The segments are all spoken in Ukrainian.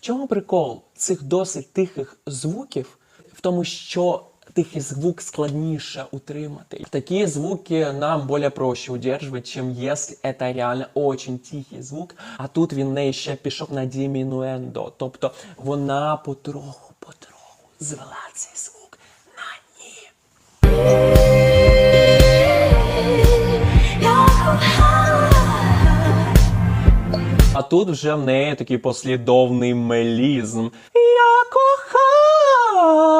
чому прикол цих досить тихих звуків? В тому, що тихий звук складніше утримати. Такі звуки нам более проще удерживать, чем если это реально очень тихий звук. А тут він не ще пішов на дімінуендо. Тобто вона потроху, потроху звела цей звук А тут вже в неї такий послідовний мелізм. Я кохав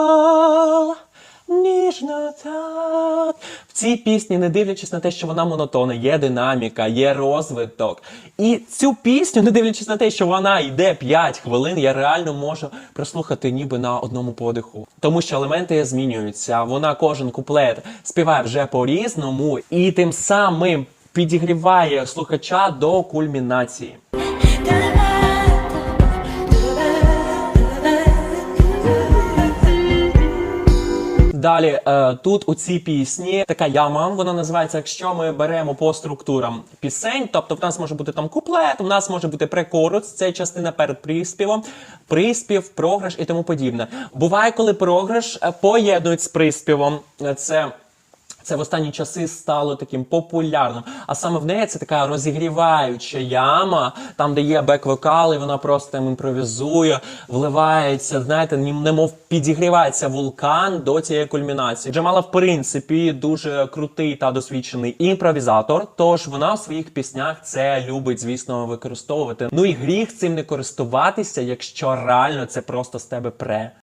ніжно так. В цій пісні, не дивлячись на те, що вона монотонна, є динаміка, є розвиток. І цю пісню, не дивлячись на те, що вона йде 5 хвилин, я реально можу прослухати ніби на одному подиху. Тому що елементи змінюються. Вона кожен куплет співає вже по-різному, і тим самим підігріває слухача до кульмінації. Далі е, тут у цій пісні така яма, вона називається, якщо ми беремо по структурам пісень, тобто в нас може бути там куплет, у нас може бути прекорус, це частина перед приспівом, приспів, програш і тому подібне. Буває, коли програш е, поєднують з приспівом. Е, Це це в останні часи стало таким популярним. А саме в неї це така розігріваюча яма, там, де є бек-вокал, і вона просто там імпровізує, вливається, знаєте, немов підігрівається вулкан до цієї кульмінації. Джамала, в принципі, дуже крутий та досвідчений імпровізатор. Тож вона в своїх піснях це любить, звісно, використовувати. Ну і гріх цим не користуватися, якщо реально це просто з тебе пре.